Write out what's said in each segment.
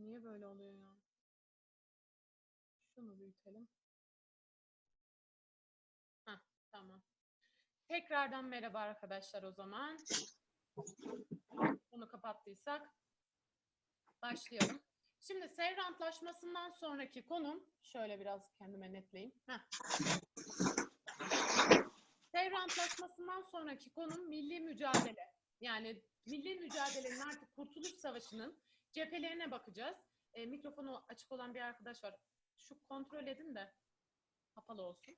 Niye böyle oluyor ya? Şunu büyütelim. Heh, tamam. Tekrardan merhaba arkadaşlar o zaman. Bunu kapattıysak başlayalım. Şimdi Sevr Antlaşması'ndan sonraki konum, şöyle biraz kendime netleyeyim. Heh. Sevr Antlaşması'ndan sonraki konum milli mücadele. Yani milli mücadelenin artık Kurtuluş Savaşı'nın cephelerine bakacağız. E, mikrofonu açık olan bir arkadaş var. Şu kontrol edin de kapalı olsun.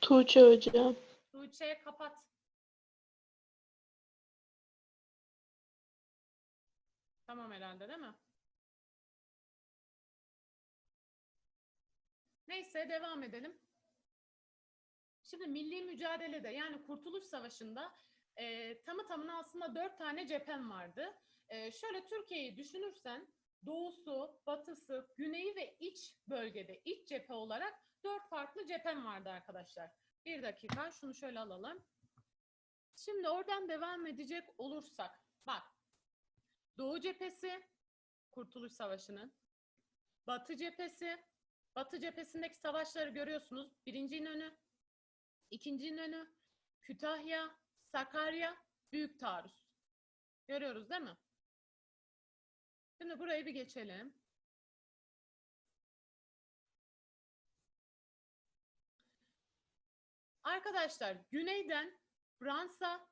Tuğçe hocam. Tuğçe kapat. Tamam herhalde değil mi? Neyse devam edelim. Şimdi milli mücadelede yani Kurtuluş Savaşı'nda e, tamı tamına aslında dört tane cephen vardı. E, şöyle Türkiye'yi düşünürsen doğusu, batısı, güneyi ve iç bölgede iç cephe olarak dört farklı cephen vardı arkadaşlar. Bir dakika şunu şöyle alalım. Şimdi oradan devam edecek olursak bak Doğu cephesi Kurtuluş Savaşı'nın Batı cephesi Batı cephesindeki savaşları görüyorsunuz. Birinci İnönü, ikinci İnönü, Kütahya, Sakarya, Büyük Taarruz. Görüyoruz değil mi? Şimdi burayı bir geçelim. Arkadaşlar güneyden Fransa,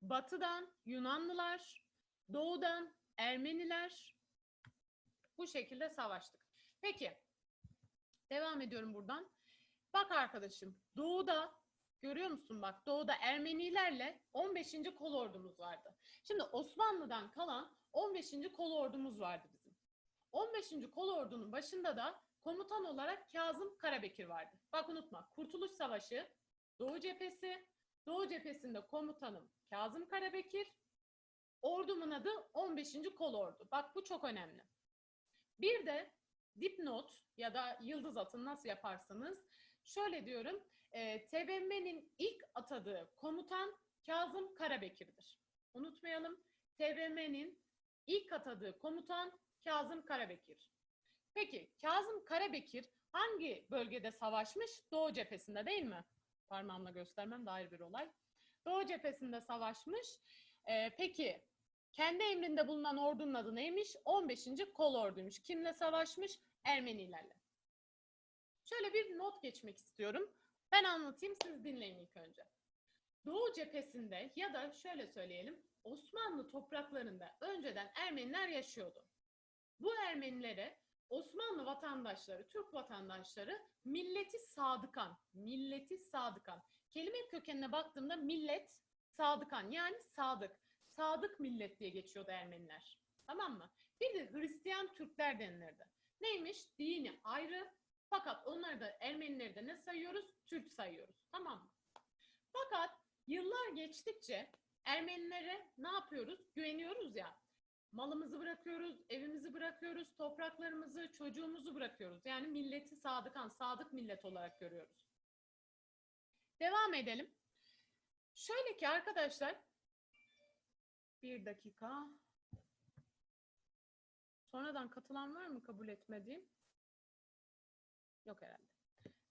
batıdan Yunanlılar, doğudan Ermeniler bu şekilde savaştık. Peki devam ediyorum buradan. Bak arkadaşım doğuda görüyor musun bak doğuda Ermenilerle 15. kol ordumuz vardı. Şimdi Osmanlı'dan kalan 15. kol ordumuz vardı bizim. 15. kol ordunun başında da komutan olarak Kazım Karabekir vardı. Bak unutma Kurtuluş Savaşı Doğu cephesi, Doğu cephesinde komutanım Kazım Karabekir, ordumun adı 15. Kol Ordu. Bak bu çok önemli. Bir de dipnot ya da yıldız atın nasıl yaparsanız şöyle diyorum. E, TBMM'nin ilk atadığı komutan Kazım Karabekir'dir. Unutmayalım. TBMM'nin ilk atadığı komutan Kazım Karabekir. Peki Kazım Karabekir hangi bölgede savaşmış? Doğu cephesinde değil mi? Parmağımla göstermem de ayrı bir olay. Doğu cephesinde savaşmış. Ee, peki kendi emrinde bulunan ordunun adı neymiş? 15. Kol Orduymuş. Kimle savaşmış? Ermenilerle. Şöyle bir not geçmek istiyorum. Ben anlatayım, siz dinleyin ilk önce. Doğu cephesinde ya da şöyle söyleyelim, Osmanlı topraklarında önceden Ermeniler yaşıyordu. Bu Ermenilere Osmanlı vatandaşları, Türk vatandaşları milleti sadıkan, milleti sadıkan. Kelime kökenine baktığımda millet sadıkan yani sadık. Sadık millet diye geçiyordu Ermeniler. Tamam mı? Bir de Hristiyan Türkler denilirdi. Neymiş? Dini ayrı. Fakat onları da Ermenileri de ne sayıyoruz? Türk sayıyoruz. Tamam mı? Fakat yıllar geçtikçe Ermenilere ne yapıyoruz? Güveniyoruz ya malımızı bırakıyoruz, evimizi bırakıyoruz, topraklarımızı, çocuğumuzu bırakıyoruz. Yani milleti sadıkan, sadık millet olarak görüyoruz. Devam edelim. Şöyle ki arkadaşlar, bir dakika. Sonradan katılan var mı kabul etmediğim? Yok herhalde.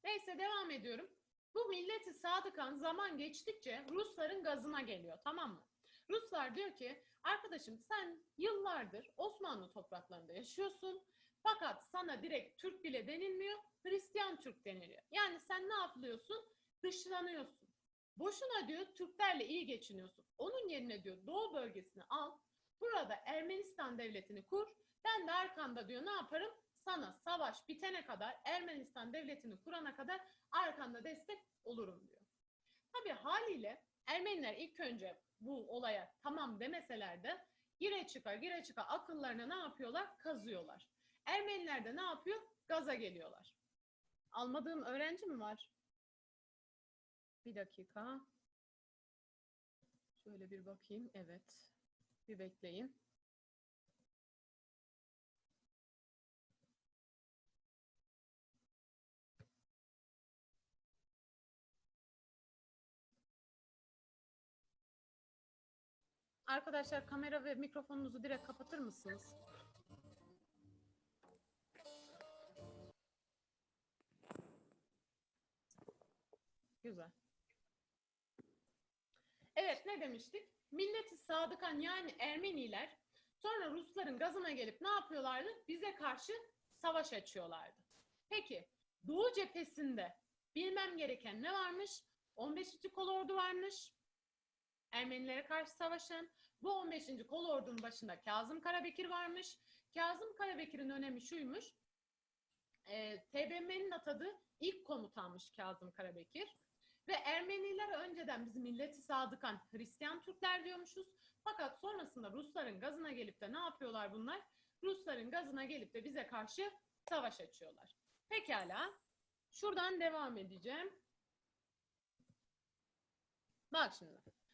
Neyse devam ediyorum. Bu milleti sadıkan zaman geçtikçe Rusların gazına geliyor tamam mı? Ruslar diyor ki arkadaşım sen yıllardır Osmanlı topraklarında yaşıyorsun fakat sana direkt Türk bile denilmiyor Hristiyan Türk deniliyor. Yani sen ne yapıyorsun? Dışlanıyorsun. Boşuna diyor Türklerle iyi geçiniyorsun. Onun yerine diyor Doğu bölgesini al. Burada Ermenistan devletini kur. Ben de arkanda diyor ne yaparım? Sana savaş bitene kadar Ermenistan devletini kurana kadar arkanda destek olurum diyor. Tabii haliyle Ermeniler ilk önce bu olaya tamam demeseler de gire çıka gire çıka akıllarına ne yapıyorlar? Kazıyorlar. Ermeniler de ne yapıyor? Gaza geliyorlar. Almadığım öğrenci mi var? Bir dakika. Şöyle bir bakayım. Evet. Bir bekleyin. Arkadaşlar kamera ve mikrofonunuzu direkt kapatır mısınız? Güzel. Evet ne demiştik? Milleti sadıkan yani Ermeniler sonra Rusların gazına gelip ne yapıyorlardı? Bize karşı savaş açıyorlardı. Peki Doğu cephesinde bilmem gereken ne varmış? 15. kolordu varmış. Ermenilere karşı savaşan. Bu 15. kolordunun başında Kazım Karabekir varmış. Kazım Karabekir'in önemi şuymuş. E, TBMM'nin atadığı ilk komutanmış Kazım Karabekir. Ve Ermeniler önceden biz milleti sadıkan Hristiyan Türkler diyormuşuz. Fakat sonrasında Rusların gazına gelip de ne yapıyorlar bunlar? Rusların gazına gelip de bize karşı savaş açıyorlar. Pekala. Şuradan devam edeceğim. Bak şimdi.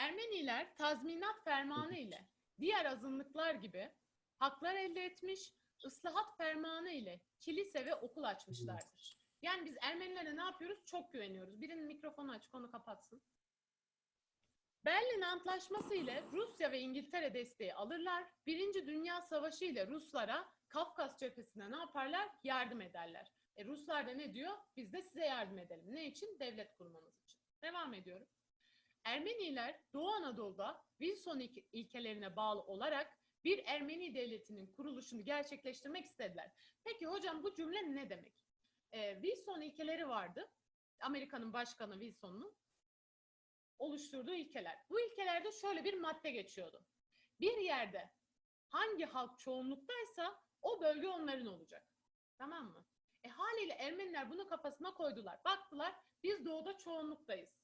Ermeniler tazminat fermanı ile diğer azınlıklar gibi haklar elde etmiş, ıslahat fermanı ile kilise ve okul açmışlardır. Yani biz Ermenilere ne yapıyoruz? Çok güveniyoruz. Birinin mikrofonu açık, onu kapatsın. Berlin Antlaşması ile Rusya ve İngiltere desteği alırlar. Birinci Dünya Savaşı ile Ruslara Kafkas cephesine ne yaparlar? Yardım ederler. E Ruslar da ne diyor? Biz de size yardım edelim. Ne için? Devlet kurmanız için. Devam ediyorum. Ermeniler Doğu Anadolu'da Wilson ilke- ilkelerine bağlı olarak bir Ermeni devletinin kuruluşunu gerçekleştirmek istediler. Peki hocam bu cümle ne demek? Ee, Wilson ilkeleri vardı. Amerika'nın başkanı Wilson'un oluşturduğu ilkeler. Bu ilkelerde şöyle bir madde geçiyordu. Bir yerde hangi halk çoğunluktaysa o bölge onların olacak. Tamam mı? E haliyle Ermeniler bunu kafasına koydular. Baktılar biz doğuda çoğunluktayız.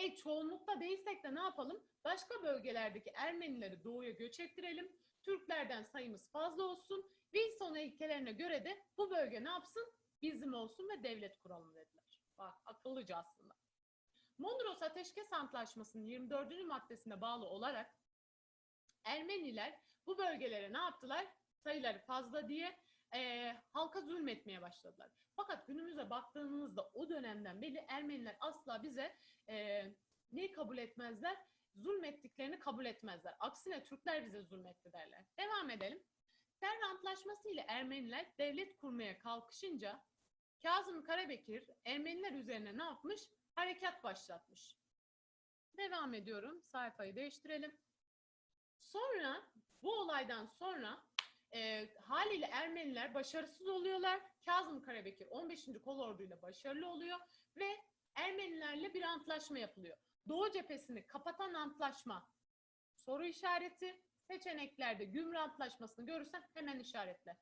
E çoğunlukta değilsek de ne yapalım? Başka bölgelerdeki Ermenileri doğuya göç ettirelim. Türklerden sayımız fazla olsun. Wilson ilkelerine göre de bu bölge ne yapsın? Bizim olsun ve devlet kuralım dediler. Bak akıllıca aslında. Mondros Ateşkes Antlaşması'nın 24. maddesine bağlı olarak Ermeniler bu bölgelere ne yaptılar? Sayıları fazla diye eee, halka zulmetmeye başladılar. Fakat günümüze baktığımızda o dönemden beri Ermeniler asla bize eee neyi kabul etmezler? Zulmettiklerini kabul etmezler. Aksine Türkler bize zulmetti derler. Devam edelim. Serv Antlaşması ile Ermeniler devlet kurmaya kalkışınca Kazım Karabekir Ermeniler üzerine ne yapmış? Harekat başlatmış. Devam ediyorum. Sayfayı değiştirelim. Sonra bu olaydan sonra e, haliyle Ermeniler başarısız oluyorlar. Kazım Karabekir 15. kolorduyla başarılı oluyor ve Ermenilerle bir antlaşma yapılıyor. Doğu cephesini kapatan antlaşma soru işareti seçeneklerde Gümrü Antlaşması'nı görürsen hemen işaretle.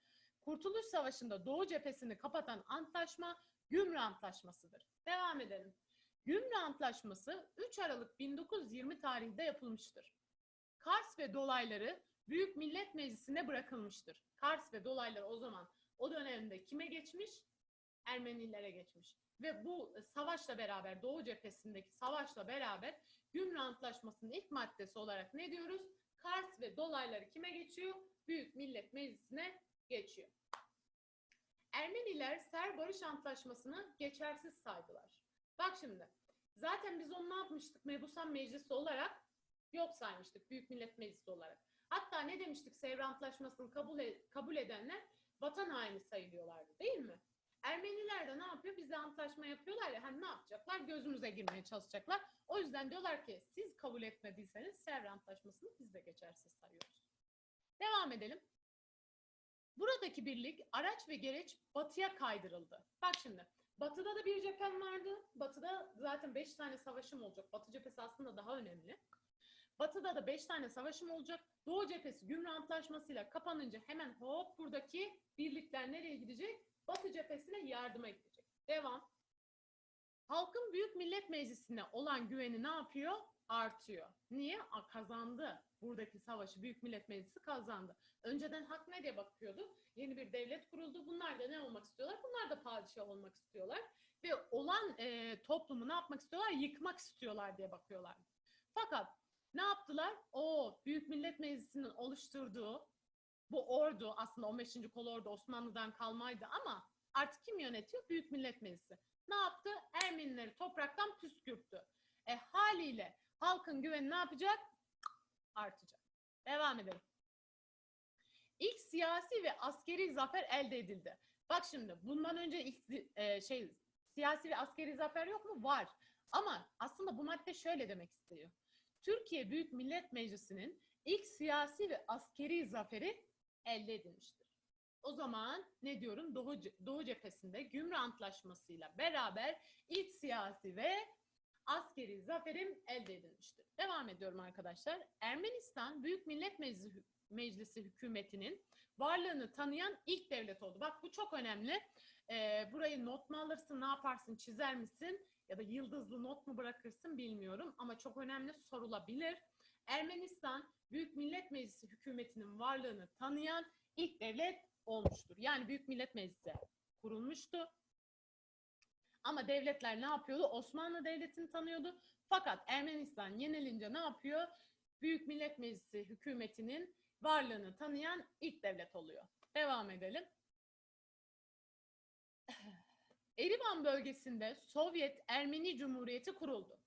Kurtuluş Savaşı'nda Doğu cephesini kapatan antlaşma Gümrü Antlaşması'dır. Devam edelim. Gümrü Antlaşması 3 Aralık 1920 tarihinde yapılmıştır. Kars ve dolayları Büyük Millet Meclisi'ne bırakılmıştır. Kars ve dolayları o zaman o dönemde kime geçmiş? Ermenilere geçmiş. Ve bu savaşla beraber Doğu cephesindeki savaşla beraber Gümrü Antlaşması'nın ilk maddesi olarak ne diyoruz? Kars ve dolayları kime geçiyor? Büyük Millet Meclisi'ne geçiyor. Ermeniler Ser Barış Antlaşması'nı geçersiz saydılar. Bak şimdi. Zaten biz onu ne yapmıştık? Mebusan Meclisi olarak yok saymıştık. Büyük Millet Meclisi olarak. Hatta ne demiştik? Sevr Antlaşması'nı kabul, e- kabul edenler vatan haini sayılıyorlardı değil mi? Ermeniler de ne yapıyor? Bizle antlaşma yapıyorlar ya. Hani ne yapacaklar? Gözümüze girmeye çalışacaklar. O yüzden diyorlar ki siz kabul etmediyseniz Sevr Antlaşması'nı biz de geçersiz sayıyoruz. Devam edelim. Buradaki birlik araç ve gereç batıya kaydırıldı. Bak şimdi batıda da bir cephem vardı. Batıda zaten 5 tane savaşım olacak. Batı cephesi aslında daha önemli. Batıda da 5 tane savaşım olacak. Doğu cephesi Gümrü Antlaşması'yla kapanınca hemen hop buradaki birlikler nereye gidecek? Batı cephesine yardıma gidecek. Devam. Halkın Büyük Millet Meclisi'ne olan güveni ne yapıyor? Artıyor. Niye? A, kazandı. Buradaki savaşı Büyük Millet Meclisi kazandı. Önceden hak nereye bakıyordu? Yeni bir devlet kuruldu. Bunlar da ne olmak istiyorlar? Bunlar da padişah olmak istiyorlar. Ve olan e, toplumu ne yapmak istiyorlar? Yıkmak istiyorlar diye bakıyorlar. Fakat ne yaptılar? O Büyük Millet Meclisi'nin oluşturduğu bu ordu aslında 15. kolordu Osmanlı'dan kalmaydı ama artık kim yönetiyor? Büyük Millet Meclisi. Ne yaptı? Ermenileri topraktan püskürttü. E haliyle halkın güveni ne yapacak? artacak. Devam edelim. İlk siyasi ve askeri zafer elde edildi. Bak şimdi bundan önce ilk e, şey siyasi ve askeri zafer yok mu? Var. Ama aslında bu madde şöyle demek istiyor. Türkiye Büyük Millet Meclisi'nin ilk siyasi ve askeri zaferi elde edilmiştir. O zaman ne diyorum? Doğu, Doğu cephesinde Gümrü Antlaşması'yla beraber ilk siyasi ve askeri zaferim elde edilmiştir. Devam ediyorum arkadaşlar. Ermenistan Büyük Millet Meclisi, Meclisi hükümetinin varlığını tanıyan ilk devlet oldu. Bak bu çok önemli. Ee, burayı not mu alırsın, ne yaparsın, çizer misin? Ya da yıldızlı not mu bırakırsın bilmiyorum ama çok önemli sorulabilir. Ermenistan Büyük Millet Meclisi hükümetinin varlığını tanıyan ilk devlet olmuştur. Yani Büyük Millet Meclisi kurulmuştu. Ama devletler ne yapıyordu? Osmanlı Devleti'ni tanıyordu. Fakat Ermenistan yenilince ne yapıyor? Büyük Millet Meclisi hükümetinin varlığını tanıyan ilk devlet oluyor. Devam edelim. Erivan bölgesinde Sovyet Ermeni Cumhuriyeti kuruldu.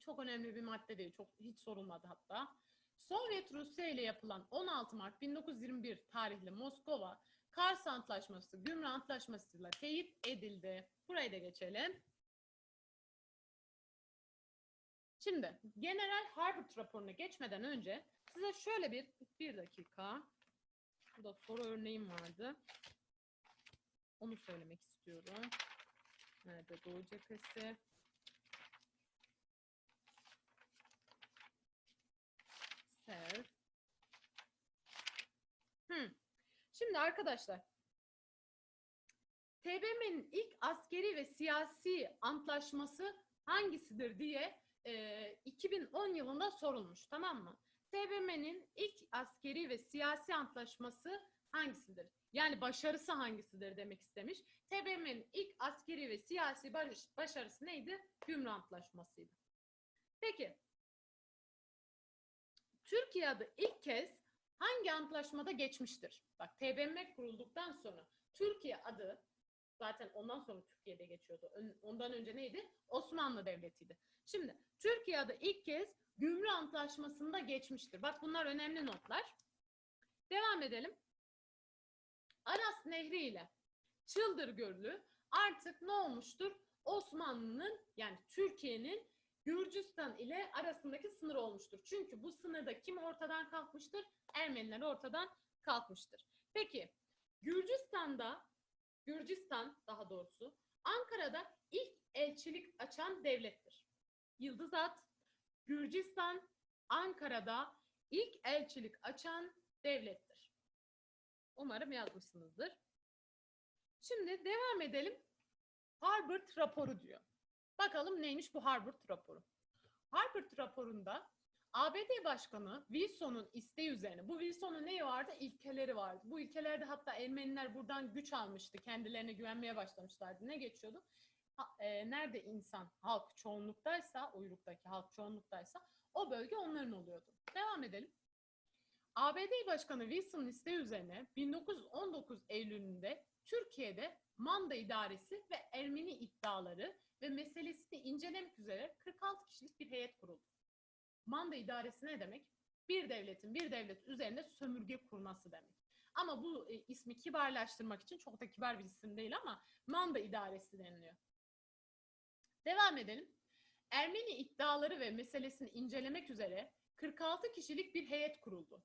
Çok önemli bir madde değil, çok hiç sorulmadı hatta. Sovyet Rusya ile yapılan 16 Mart 1921 tarihli Moskova Kars Antlaşması, Gümrü Antlaşması'yla teyit edildi. Burayı da geçelim. Şimdi General Harvard raporuna geçmeden önce size şöyle bir bir dakika. Burada soru örneğim vardı. Onu söylemek istiyorum. Nerede Doğu cephesi? Self. Hmm. Şimdi arkadaşlar TBMM'nin ilk askeri ve siyasi antlaşması hangisidir diye e, 2010 yılında sorulmuş tamam mı? TBMM'nin ilk askeri ve siyasi antlaşması hangisidir? Yani başarısı hangisidir demek istemiş. TBMM'nin ilk askeri ve siyasi barış, başarısı neydi? Gümrü Antlaşması'ydı. Peki Türkiye adı ilk kez hangi antlaşmada geçmiştir? Bak TBMM kurulduktan sonra Türkiye adı zaten ondan sonra Türkiye'de geçiyordu. Ondan önce neydi? Osmanlı Devleti'ydi. Şimdi Türkiye adı ilk kez Gümrü Antlaşması'nda geçmiştir. Bak bunlar önemli notlar. Devam edelim. Aras Nehri ile Çıldır Gölü artık ne olmuştur? Osmanlı'nın yani Türkiye'nin Gürcistan ile arasındaki sınır olmuştur. Çünkü bu sınırda kim ortadan kalkmıştır? Ermeniler ortadan kalkmıştır. Peki Gürcistan'da Gürcistan daha doğrusu Ankara'da ilk elçilik açan devlettir. Yıldız at Gürcistan Ankara'da ilk elçilik açan devlettir. Umarım yazmışsınızdır. Şimdi devam edelim. Harvard raporu diyor. Bakalım neymiş bu Harvard raporu. Harvard raporunda ABD Başkanı Wilson'un isteği üzerine, bu Wilson'un neyi vardı? İlkeleri vardı. Bu ilkelerde hatta Ermeniler buradan güç almıştı. Kendilerine güvenmeye başlamışlardı. Ne geçiyordu? Ha- e, nerede insan, halk çoğunluktaysa, uyruktaki halk çoğunluktaysa o bölge onların oluyordu. Devam edelim. ABD Başkanı Wilson'un isteği üzerine 1919 Eylül'ünde Türkiye'de Manda İdaresi ve Ermeni iddiaları ve meselesini incelemek üzere 46 kişilik bir heyet kuruldu. Manda İdaresi ne demek? Bir devletin bir devlet üzerinde sömürge kurması demek. Ama bu e, ismi kibarlaştırmak için çok da kibar bir isim değil ama Manda İdaresi deniliyor. Devam edelim. Ermeni iddiaları ve meselesini incelemek üzere 46 kişilik bir heyet kuruldu.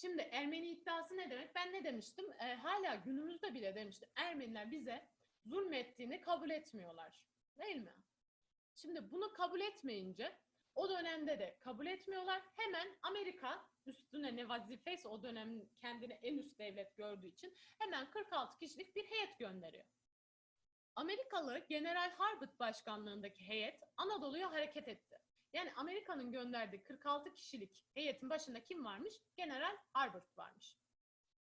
Şimdi Ermeni iddiası ne demek? Ben ne demiştim? Ee, hala günümüzde bile demiştim. Ermeniler bize zulmettiğini kabul etmiyorlar. Değil mi? Şimdi bunu kabul etmeyince o dönemde de kabul etmiyorlar. Hemen Amerika üstüne ne vazifeyse o dönem kendini en üst devlet gördüğü için hemen 46 kişilik bir heyet gönderiyor. Amerikalı General Harvard başkanlığındaki heyet Anadolu'ya hareket etti. Yani Amerika'nın gönderdiği 46 kişilik heyetin başında kim varmış? General Harvard varmış.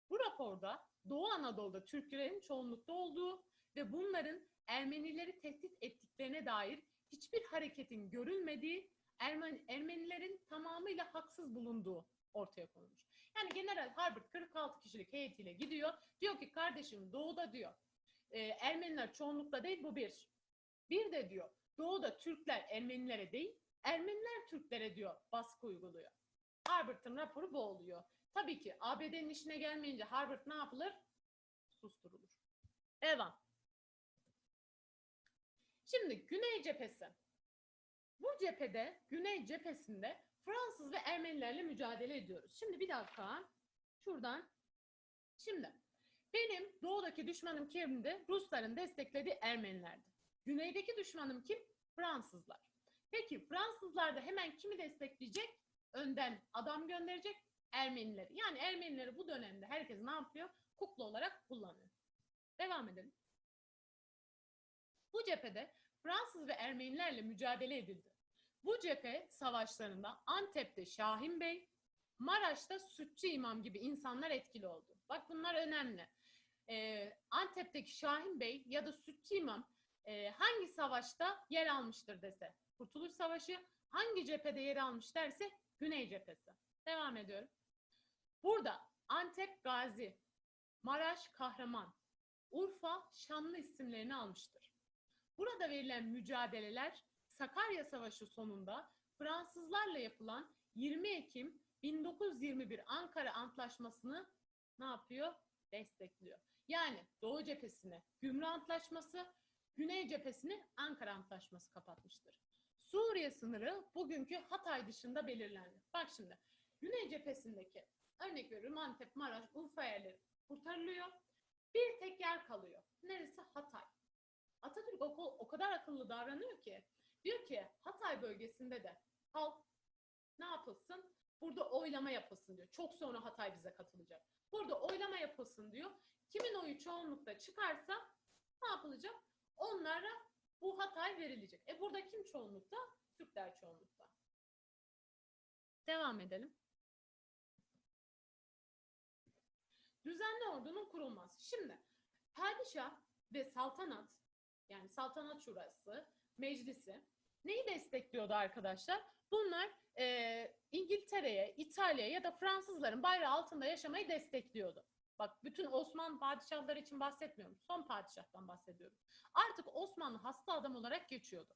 Bu raporda Doğu Anadolu'da Türklerin çoğunlukta olduğu ve bunların Ermenileri tehdit ettiklerine dair hiçbir hareketin görülmediği, Ermen- Ermenilerin tamamıyla haksız bulunduğu ortaya konulmuş. Yani General Harvard 46 kişilik heyetiyle gidiyor. Diyor ki kardeşim doğuda diyor. e, Ermeniler çoğunlukta değil bu bir. Bir de diyor doğuda Türkler Ermenilere değil, Ermeniler Türklere diyor baskı uyguluyor. Harvard'ın raporu bu oluyor. Tabii ki ABD'nin işine gelmeyince Harvard ne yapılır? Susturulur. Devam. Şimdi Güney cephesi. Bu cephede, Güney cephesinde Fransız ve Ermenilerle mücadele ediyoruz. Şimdi bir dakika. Şuradan. Şimdi benim doğudaki düşmanım kimdi? Rusların desteklediği Ermenilerdi. Güneydeki düşmanım kim? Fransızlar. Peki Fransızlar da hemen kimi destekleyecek? Önden adam gönderecek Ermenileri. Yani Ermenileri bu dönemde herkes ne yapıyor? Kukla olarak kullanıyor. Devam edelim. Bu cephede Fransız ve Ermenilerle mücadele edildi. Bu cephe savaşlarında Antep'te Şahin Bey, Maraş'ta Sütçü İmam gibi insanlar etkili oldu. Bak bunlar önemli. Ee, Antep'teki Şahin Bey ya da Sütçü İmam e, hangi savaşta yer almıştır dese. Kurtuluş Savaşı hangi cephede yer almış derse Güney cephesi. Devam ediyorum. Burada Antep Gazi, Maraş Kahraman, Urfa Şanlı isimlerini almıştır. Burada verilen mücadeleler Sakarya Savaşı sonunda Fransızlarla yapılan 20 Ekim 1921 Ankara Antlaşması'nı ne yapıyor? Destekliyor. Yani Doğu cephesine Gümrü Antlaşması, Güney cephesini Ankara Antlaşması kapatmıştır. Suriye sınırı bugünkü Hatay dışında belirlendi. Bak şimdi Güney cephesindeki örnek veriyorum Antep, Maraş, Urfa yerleri kurtarılıyor. Bir tek yer kalıyor. Neresi? Hatay. Atatürk o, o kadar akıllı davranıyor ki diyor ki Hatay bölgesinde de halk ne yapılsın? Burada oylama yapılsın diyor. Çok sonra Hatay bize katılacak. Burada oylama yapılsın diyor. Kimin oyu çoğunlukta çıkarsa ne yapılacak? Onlara bu Hatay verilecek. E burada kim çoğunlukta? Türkler çoğunlukta. Devam edelim. Düzenli ordunun kurulması. Şimdi padişah ve saltanat yani saltanat şurası, meclisi neyi destekliyordu arkadaşlar? Bunlar e, İngiltere'ye, İtalya'ya ya da Fransızların bayrağı altında yaşamayı destekliyordu. Bak bütün Osmanlı padişahları için bahsetmiyorum. Son padişahtan bahsediyorum. Artık Osmanlı hasta adam olarak geçiyordu.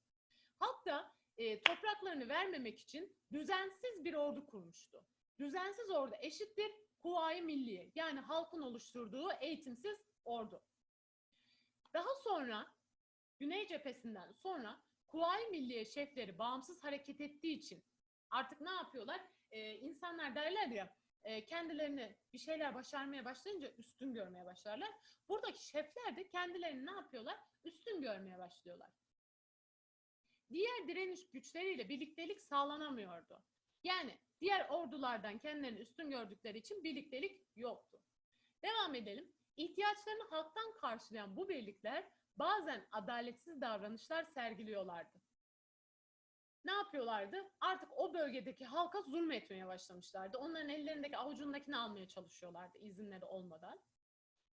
Halk da e, topraklarını vermemek için düzensiz bir ordu kurmuştu. Düzensiz ordu eşittir Kuvayi Milliye yani halkın oluşturduğu eğitimsiz ordu. Daha sonra Güney cephesinden sonra Kuvayi Milliye şefleri bağımsız hareket ettiği için artık ne yapıyorlar? Ee, insanlar derler ya e, kendilerini bir şeyler başarmaya başlayınca üstün görmeye başlarlar. Buradaki şefler de kendilerini ne yapıyorlar? Üstün görmeye başlıyorlar. Diğer direniş güçleriyle birliktelik sağlanamıyordu. Yani diğer ordulardan kendilerini üstün gördükleri için birliktelik yoktu. Devam edelim. İhtiyaçlarını halktan karşılayan bu birlikler bazen adaletsiz davranışlar sergiliyorlardı. Ne yapıyorlardı? Artık o bölgedeki halka zulmetmeye başlamışlardı. Onların ellerindeki avucundakini almaya çalışıyorlardı izinleri olmadan.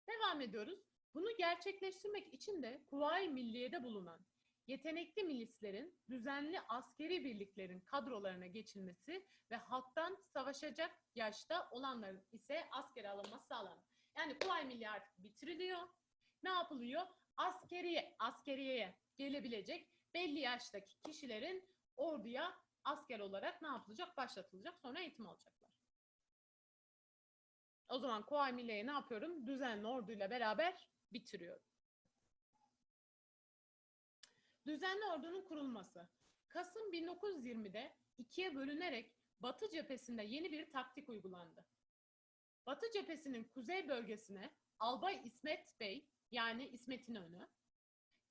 Devam ediyoruz. Bunu gerçekleştirmek için de Kuvayi Milliye'de bulunan yetenekli milislerin düzenli askeri birliklerin kadrolarına geçilmesi ve halktan savaşacak yaşta olanların ise askere alınması sağlanır. Yani Kuvayi Milliye artık bitiriliyor. Ne yapılıyor? Askeriye, askeriyeye gelebilecek belli yaştaki kişilerin orduya asker olarak ne yapılacak? Başlatılacak. Sonra eğitim alacaklar. O zaman Kuvayi Milliye'yi ne yapıyorum? Düzenli orduyla beraber bitiriyorum. Düzenli ordunun kurulması. Kasım 1920'de ikiye bölünerek Batı cephesinde yeni bir taktik uygulandı. Batı cephesinin kuzey bölgesine Albay İsmet Bey yani İsmet İnönü,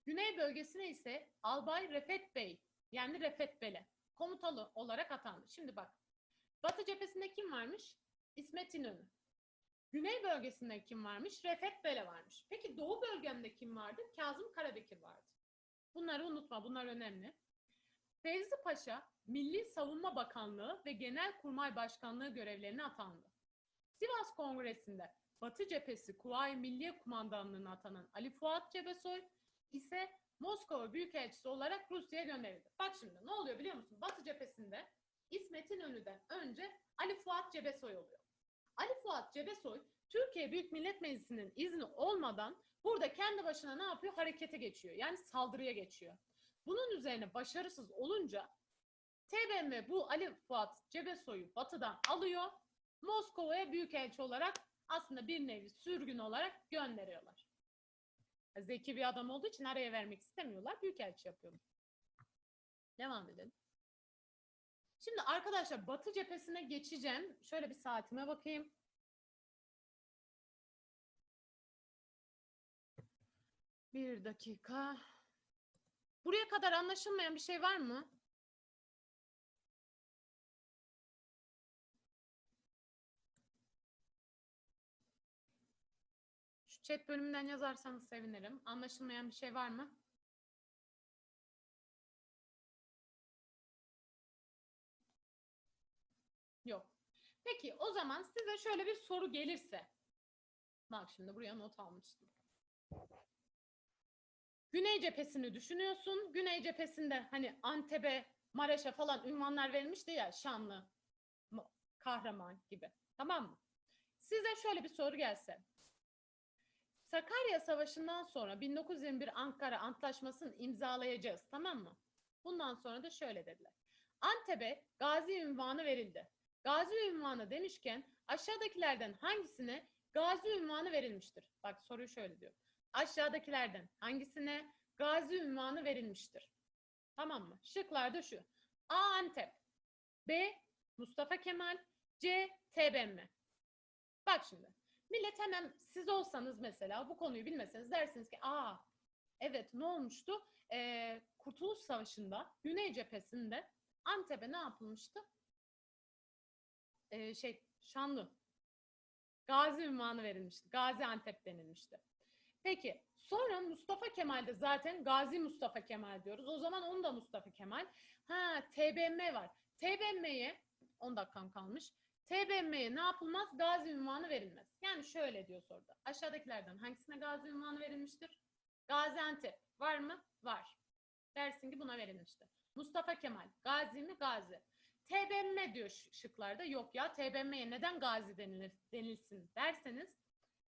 güney bölgesine ise Albay Refet Bey yani Refet Bele komutalı olarak atandı. Şimdi bak Batı cephesinde kim varmış? İsmet İnönü. Güney bölgesinde kim varmış? Refet Bele varmış. Peki Doğu bölgemde kim vardı? Kazım Karabekir vardı. Bunları unutma, bunlar önemli. Fevzi Paşa, Milli Savunma Bakanlığı ve Genelkurmay Başkanlığı görevlerine atandı. Sivas Kongresi'nde Batı Cephesi Kuvayi Milliye Kumandanlığı'na atanan Ali Fuat Cebesoy ise Moskova Büyükelçisi olarak Rusya'ya gönderildi. Bak şimdi ne oluyor biliyor musun? Batı Cephesi'nde İsmet İnönü'den önce Ali Fuat Cebesoy oluyor. Ali Fuat Cebesoy Türkiye Büyük Millet Meclisi'nin izni olmadan burada kendi başına ne yapıyor? Harekete geçiyor. Yani saldırıya geçiyor. Bunun üzerine başarısız olunca TBMM bu Ali Fuat Cebesoy'u batıdan alıyor. Moskova'ya büyükelçi olarak aslında bir nevi sürgün olarak gönderiyorlar. Zeki bir adam olduğu için araya vermek istemiyorlar. Büyükelçi yapıyorlar. Devam edelim. Şimdi arkadaşlar Batı cephesine geçeceğim. Şöyle bir saatime bakayım. Bir dakika. Buraya kadar anlaşılmayan bir şey var mı? Chat bölümünden yazarsanız sevinirim. Anlaşılmayan bir şey var mı? Yok. Peki o zaman size şöyle bir soru gelirse. Bak şimdi buraya not almıştım. Güney cephesini düşünüyorsun. Güney cephesinde hani Antep'e, Maraş'a falan ünvanlar verilmişti ya Şanlı, Ma- Kahraman gibi. Tamam mı? Size şöyle bir soru gelse. Sakarya Savaşı'ndan sonra 1921 Ankara Antlaşması'nı imzalayacağız. Tamam mı? Bundan sonra da şöyle dediler. Antep'e Gazi ünvanı verildi. Gazi ünvanı demişken aşağıdakilerden hangisine Gazi ünvanı verilmiştir? Bak soruyu şöyle diyor. Aşağıdakilerden hangisine Gazi ünvanı verilmiştir? Tamam mı? Şıklar da şu. A. Antep B. Mustafa Kemal C. TBMM Bak şimdi. Millet hemen siz olsanız mesela bu konuyu bilmeseniz dersiniz ki aa evet ne olmuştu? Ee, Kurtuluş Savaşı'nda Güney cephesinde Antep'e ne yapılmıştı? Ee, şey Şanlı. Gazi ünvanı verilmişti. Gazi Antep denilmişti. Peki sonra Mustafa Kemal'de zaten Gazi Mustafa Kemal diyoruz. O zaman onu da Mustafa Kemal. Ha TBMM var. TBMM'ye 10 dakikam kalmış. TBMM'ye ne yapılmaz? Gazi ünvanı verilmez. Yani şöyle diyor soruda. Aşağıdakilerden hangisine gazi ünvanı verilmiştir? Gaziantep var mı? Var. Dersin ki buna verilmiştir. Mustafa Kemal, Gazi mi? Gazi. TBMM diyor şıklarda. Yok ya TBMM'ye neden Gazi denilir, denilsin derseniz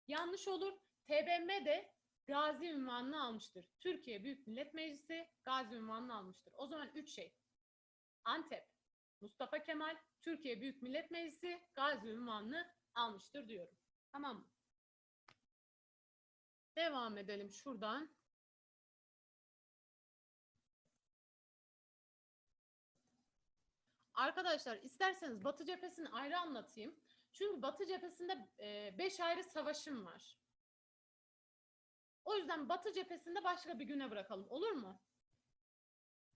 yanlış olur. TBMM de Gazi ünvanını almıştır. Türkiye Büyük Millet Meclisi Gazi ünvanını almıştır. O zaman üç şey. Antep, Mustafa Kemal, Türkiye Büyük Millet Meclisi Gazi ünvanını almıştır diyorum. Tamam mı? Devam edelim şuradan. Arkadaşlar isterseniz Batı cephesini ayrı anlatayım. Çünkü Batı cephesinde e, beş ayrı savaşım var. O yüzden Batı cephesinde başka bir güne bırakalım. Olur mu?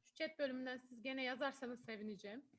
Şu chat bölümünden siz gene yazarsanız sevineceğim.